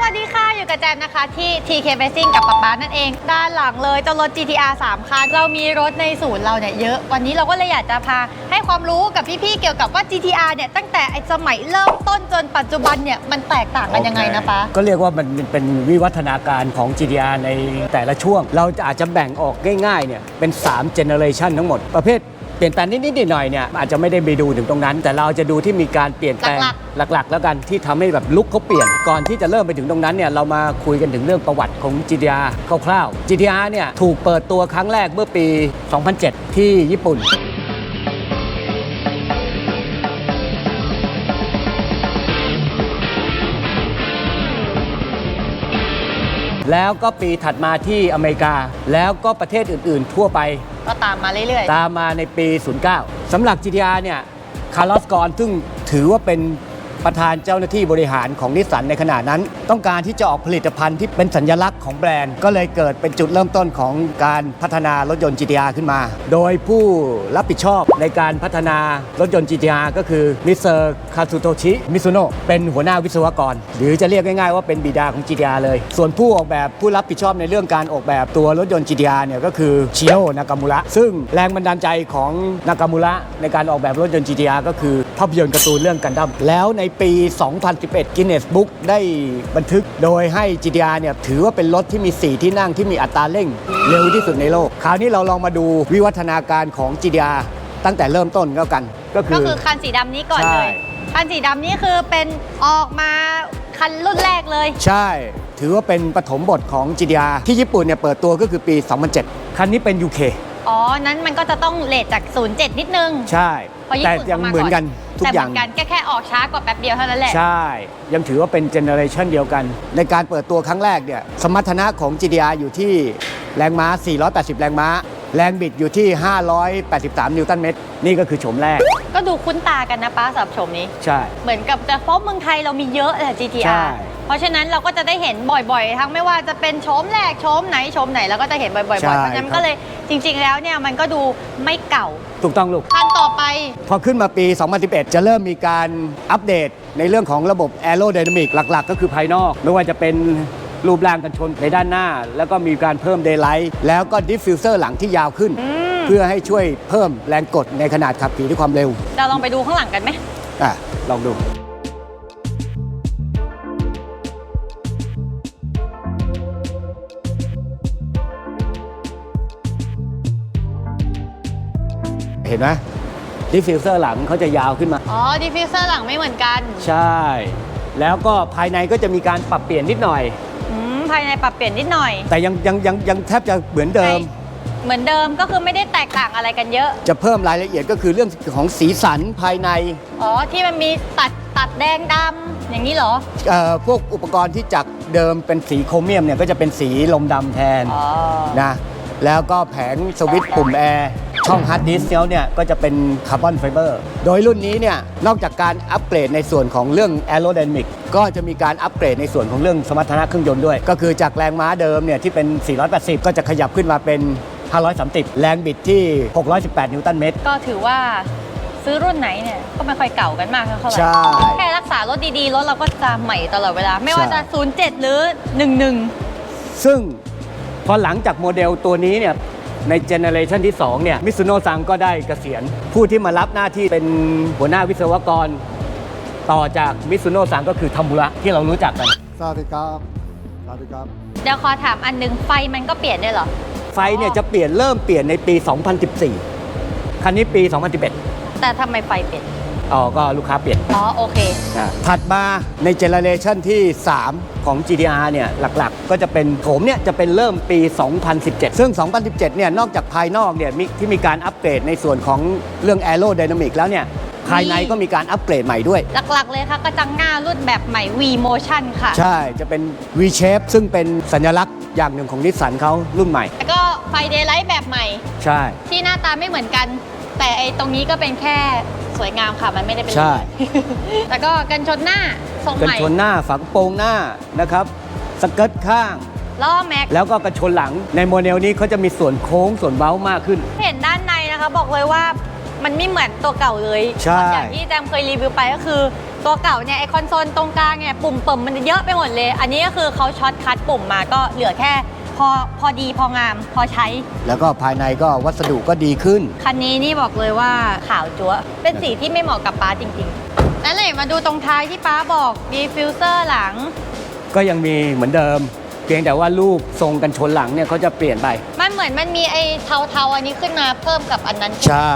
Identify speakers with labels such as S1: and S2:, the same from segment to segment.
S1: สวัสดีค่ะ อยู่กับแจมนะคะที่ TK Racing กับป๊าป๊านั่นเอง ด้านหลังเลยจ้ารถ GTR 3 คัน เรามีรถในศูนย์เราเนี่ยเยอะ วันนี้เราก็เลยอยากจะพาให้ความรู้กับพี่ๆ เกี่ยวกับว่า GTR เนี่ยตั้งแต่ไอ้สมัยเริ่มต้นจนปัจจุบันเนี่ยมันแตกต่างกันยังไงนะป๊า
S2: ก็เรียกว่ามันเป็นวิวัฒนาการของ GTR ในแต่ละช่วง เราอาจจะแบ่งออกง่ายๆเนี่ยเป็น3 generation ทั้งหมดประเภท เปลี่ยนแปลงนิดๆหน่อยๆเนี่ยอาจจะไม่ได้ไปดูถึงตรงนั้น แต่เราจะดูที่มีการเปลี่ยนแปลง
S1: หลัก
S2: หลักๆแล้วกันที่ทำให้แบบลุกเขาเปลี่ยนก่อนที่จะเริ่มไปถึงตรงนั้นเนี่ยเรามาคุยกันถึงเรื่องประวัติของ GTR คร่าวๆ GTR เนี่ยถูกเปิดตัวครั้งแรกเมื่อปี 2007 ที่ญี่ปุ่นแล้วก็ปีถัดมาที่อเมริกา แล้วก็ประเทศอื่น ๆ ทั่วไป
S1: ก็ตามมาเรื่อยๆ
S2: ตามมาในปี 09 สำหรับ GTR เนี่ย คาร์ลอสกอนซึ่งถือว่าเป็น ประธานเจ้าหน้าที่บริหารของนิสสันในขณะนั้น ต้องการที่จะออกผลิตภัณฑ์ที่เป็นสัญลักษณ์ของแบรนด์ ก็เลยเกิดเป็นจุดเริ่มต้นของการพัฒนารถยนต์ GTR ขึ้นมา โดยผู้รับผิดชอบในการพัฒนารถยนต์ GTR ก็คือมิสเตอร์คา u ุโตชิมิซุโนะเป็นหัวหน้าวิศวกร หรือจะเรียกง่ายๆว่าเป็นบิดาของ GTR เลย ส่วนผู้ออกแบบผู้รับผิดชอบในเรื่องการออกแบบตัวรถยนต์ GTR เนี่ยก็คือชิโ o นากามุระซึ่งแรงบันดาลใจของนากามุระในการออกแบบรถยนต์ GTR ก็คือภาพยนตร์การ์ตูนเรื่องกันดั้มแล้วในปี 2011 Guinness Book ได้บันทึกโดยให้ GTR เนี่ยถือว่าเป็นรถที่มี 4 ที่นั่งที่มีอัตราเร่ง เร็วที่สุดในโลก คราวนี้เราลองมาดูวิวัฒนาการของ GTR ตั้งแต่เริ่มต้นก็กัน ก็
S1: ๆ
S2: คื
S1: ก็
S2: อ
S1: คือคันสีดำนี้ก่อน
S2: ใช่
S1: เลยคันสีดำนี้คือเป็นออกมาคันรุ่นแรกเลย
S2: ใช่ ถือว่าเป็นปฐมบทของ GTR ที่ญี่ปุ่นเนี่ยเปิดตัวก็คือปี 2007 คันนี้เป็น UK
S1: อ๋อ นั้นมันก็จะต้องเลทจาก 07 นิดนึง
S2: ใช่
S1: เพราะญี่
S2: แต่
S1: ปุ่น
S2: ยัง
S1: ข้าา
S2: เหมือนกัน ทุก
S1: แต่
S2: อ
S1: เหมื
S2: ย่าง
S1: อนกันแค่แค่ออกช้ากว่าแป๊บเดียวเท่านั้นแหละ
S2: ใช่ ยังถือว่าเป็นเจเนอเรชันเดียวกัน ในการเปิดตัวครั้งแรกเนี่ย สมรรถนะของ GTR อยู่ที่แรงม้า 480 แรงม้า แรงบิดอยู่ที่ 583 นิวตันเมตร นี่ก็คือโฉมแรก
S1: ก็ดูคุ้นตากันนะป้าสำหรับชมนี้
S2: ใช่
S1: เหมือนกับแต่เพราะเมืองไทยเรามีเยอะแหละ
S2: ใช่
S1: GTR เพราะฉะนั้นเราก็จะได้เห็นบ่อยๆ ทั้งไม่ว่าจะเป็นโฉมแรกโฉมไหนโฉมไหนเราก็จะเห็นบ่อยๆ
S2: ใช่
S1: เพราะฉะนั้นมันก็เลยจริง ๆ แล้วเนี่ยมันก็ดูไม่เก่า
S2: ถูกต้องลูก
S1: คันต่อไป
S2: พอขึ้นมาปี 2011 จะเริ่มมีการอัปเดตในเรื่องของระบบ a e r o d y n a m i c หลัก ๆ ก็คือภายนอก ไม่ว่าจะเป็นรูปร่างกันชนในด้านหน้า แล้วก็มีการเพิ่ม daylight แล้วก็ diffuser หลังที่ยาวขึ้น
S1: อืม
S2: เพื่อให้ช่วยเพิ่มแรงกดในขนาดขับขี่ด้วยความเร็ว
S1: เราลองไปดูข้างหลังกันไหม
S2: อะลองดู เห็นไหมดิฟฟิวเซอร์หลังเขาจะยาวขึ้นมา
S1: อ๋อ ดิฟฟิวเซอร์หลังไม่เหมือนกัน
S2: ใช่ แล้วก็ภายในก็จะมีการปรับเปลี่ยนนิดหน่อย
S1: อืมภายในปรับเปลี่ยนนิดหน่อย
S2: แต่ยังยังยังยังแทบจะเหมือนเดิม
S1: เหมือนเดิมก็คือไม่ได้แตกต่างอะไรกันเยอะ
S2: จะเพิ่มรายละเอียดก็คือเรื่องของสีสันภายใน
S1: อ๋อ ที่มันมีตัดตัดแดงดำอย่างนี้เหรอ
S2: เอ่อพวกอุปกรณ์ที่จากเดิมเป็นสีโครเมียมเนี่ยก็จะเป็นสีลมดำแทน
S1: อ๋อ
S2: นะแล้วก็แผงสวิตช์ปุ่มแอร์ ช่องฮาร์ดดิสก์เนี่ยก็จะเป็นคาร์บอนไฟเบอร์โดยรุ่นนี้เนี่ยนอกจากการอัปเกรดในส่วนของเรื่องแอโร d y n a m i c ก็จะมีการอัปเกรดในส่วนของเรื่องสมรรถนะเครื่องยนต์ด้วย ก็คือจากแรงม้าเดิมเนี่ยที่เป็น 480 ก็จะขยับขึ้นมาเป็น 530 แรงบิดที่ 618 นิวตันเมตร
S1: ก็ถือว่าซื้อรุ่นไหนเนี่ยก็ไม่ค่อยเก่ากันมากเท่าไหร่
S2: ใช่
S1: แค่รักษารถดีๆรถเราก็จะใหม่ตลอดเวลา ไม่ว่า
S2: ใช่
S1: จะ 07 หรือ 11
S2: ซึ่งพอหลังจากโมเดลตัวนี้เนี่ย ในเจเนอเรชันที่2เนี่ยมิซุโนะซังก็ได้เกษียณ ผู้ที่มารับหน้าที่เป็นหัวหน้าวิศวกร ต่อจากมิซุโนะซังก็คือทามุระที่เรารู้จักกัน
S3: สวัสดีครับสวัสดีครับ
S1: เดี๋ยวขอถามอันหนึงไฟมันก็เปลี่ยนได้เหรอ
S2: ไฟเนี่ยจะเปลี่ยนเริ่มเปลี่ยนในปี 2014 คันนี้ปี 2011
S1: แต่ทำไมไฟเปลี่ยน
S2: อ๋อก็ลูกค้าเปลี่ยน
S1: อ๋อโอเค
S2: ถัดมาในเจเนอเรชันที่ 3 ของ GTR เนี่ยหลักๆ ก็จะเป็นโถมเนี่ยจะเป็นเริ่มปี 2017 ซึ่ง 2017 เนี่ยนอกจากภายนอกเนี่ยมีที่มีการอัปเกรดในส่วนของเรื่อง a e r o d y n a m i c แล้วเนี่ยภายในก็มีการอัปเกรดใหม่ด้วย
S1: หลักๆเลยค่ะกระจังหน้ารุ่นแบบใหม่ V Motion ค่ะ
S2: ใช่จะเป็น V shape ซึ่งเป็นสัญลักษณ์อย่างหนึ่งของนิสสันเขารุ่นใหม่
S1: แล้วก็ไฟเดย์ไลท์แบบใหม่
S2: ใช่
S1: ที่หน้าตาไม่เหมือนกัน แต่ไอ้ตรงนี้ก็เป็นแค่ สวยงามค่ะ มันไม่ได้เป็น
S2: ใช่
S1: แล้วก็กันชนหน้าทรง
S2: กัน
S1: ใหม่
S2: ชนหน้าฝากระโปรงหน้านะครับสเกิร์ตข้าง
S1: ล้อแม็ก
S2: แล้วก็กระชนหลังในโมเดลนี้เขาจะมีส่วนโค้งส่วนเว้ามากขึ้น
S1: เห็นด้านในนะคะ บอกเลยว่ามันไม่เหมือนตัวเก่าเลย
S2: ใช่
S1: อย่างที่แจมเคยรีวิวไปก็คือตัวเก่าเนี่ยไอคอนโซลตรงกลางเนี่ยปุ่มเปิ่มมันเยอะไปหมดเลย อันนี้ก็คือเขาช็อตคัดปุ่มมาก็เหลือแค่ พอพอดีพองามพอใช้
S2: แล้วก็ภายในก็วัสดุก็ดีขึ้น
S1: คันนี้นี่บอกเลยว่าขาวจั๊วะเป็นสีที่ไม่เหมาะกับป้าจริงๆนั่นเลยมาดูตรงท้ายที่ป้าบอกดีฟิวเซอร์หลัง
S2: ก็ยังมีเหมือนเดิม เพียงแต่ว่ารูปทรงกันชนหลังเนี่ยเขาจะเปลี่ยนไป
S1: มันเหมือนมันมีไอ้เทาๆอันนี้ขึ้นมาเพิ่มกับอันนั้น
S2: ใช่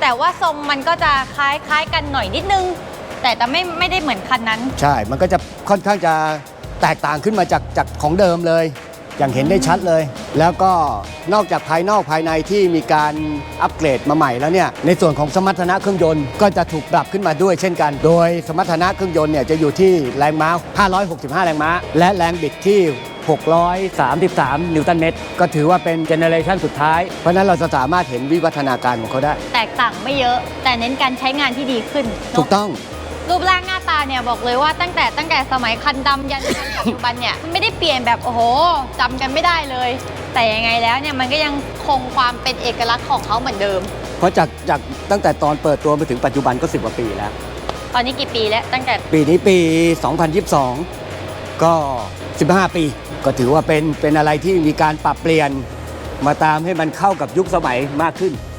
S1: แต่ว่าทรงมันก็จะคล้ายคล้ายกันหน่อยนิดนึง แต่จะไม่ไม่ได้เหมือนคันนั้น
S2: ใช่ มันก็จะค่อนข้างจะแตกต่างขึ้นมาจากจากของเดิมเลย อย่างเห็นได้ชัดเลย แล้วก็นอกจากภายนอกภายในที่มีการอัปเกรดมาใหม่แล้วเนี่ยในส่วนของสมรรถนะเครื่องยนต์ก็จะถูกปรับขึ้นมาด้วยเช่นกัน โดยสมรรถนะเครื่องยนต์เนี่ยจะอยู่ที่แรงม้า 565 แรงม้า และแรงบิดที่ 633 นิวตันเมตร ก็ถือว่าเป็นเจเนอเรชันสุดท้าย เพราะฉะนั้นเราจะสามารถเห็นวิวัฒนาการของเขาได้
S1: แตกต่างไม่เยอะ แต่เน้นการใช้งานที่ดีขึ้นเนอะ
S2: ถูกต้อง
S1: รูปร่างหน้าตาเนี่ยบอกเลยว่าตั้งแต่ตั้งแต่สมัยคันดำยันคันปัจจุบันเนี่ยมันไม่ได้เปลี่ยนแบบโอ้โหจำกันไม่ได้เลย แต่ยังไงแล้วเนี่ยมันก็ยังคงความเป็นเอกลักษณ์ของเขาเหมือนเดิม
S2: เพราะจากจากตั้งแต่ตอนเปิดตัวมาถึงปัจจุบันก็ 10 กว่าปีแล้ว
S1: ตอนนี้กี่ปีแล้วตั้งแต่
S2: ปีนี้ปี 2022 ก็ 15 ปี ก็ถือว่าเป็นเป็นอะไรที่มีการปรับเปลี่ยนมาตามให้มันเข้ากับยุคสมัยมากขึ้น
S1: เป็น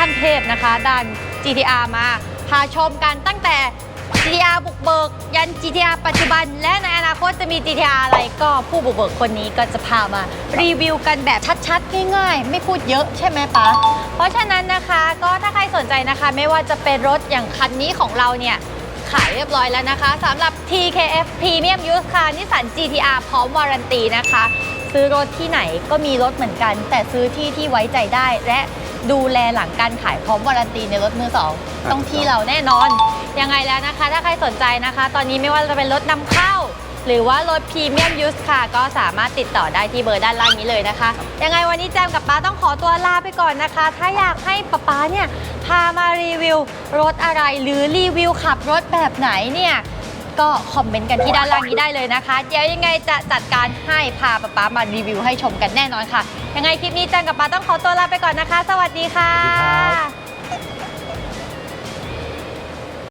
S1: ขั้นเทพนะคะดัน GTR มา พาชมกันตั้งแต่ GTR บุกเบิก ยัน GTR ปัจจุบัน และในอนาคตจะมี GTR อะไรก็ผู้บุกเบิกคนนี้ก็จะพามารีวิวกันแบบชัดๆ ง่ายๆ ไม่พูดเยอะใช่ไหมป๊าเพราะฉะนั้นนะคะก็ถ้าใครสนใจนะคะ ไม่ว่าจะเป็นรถอย่างคันนี้ของเราเนี่ยขายเรียบร้อยแล้วนะคะสำหรับ TKF Premium Used Car นิสสัน GTR พร้อมวารันตีนะคะ ซื้อรถที่ไหนก็มีรถเหมือนกัน แต่ซื้อที่ที่ไว้ใจได้ และดูแลหลังการขายพร้อมวารันตีในรถมือสองต้องที่เราแน่นอน ยังไงแล้วนะคะ ถ้าใครสนใจนะคะ ตอนนี้ไม่ว่าจะเป็นรถนำเข้า หรือว่ารถพรีเมียมยูสคาก็สามารถติดต่อได้ที่เบอร์ด้านล่างนี้เลยนะคะ ยังไงวันนี้แจมกับป้าต้องขอตัวลาไปก่อนนะคะ ถ้าอยากให้ป้าป๊าเนี่ยพามารีวิวรถอะไรหรือรีวิวขับรถแบบไหนเนี่ย ก็คอมเมนต์กันที่ด้านล่างนี้ได้เลยนะคะ เดี๋ยวยังไงจะจัดการให้พาป๊าป๊ามารีวิวให้ชมกันแน่นอนค่ะ ยังไงคลิปนี้จังกับป้าต้องขอตัวลาไปก่อนนะคะ สวัสดีค่ะ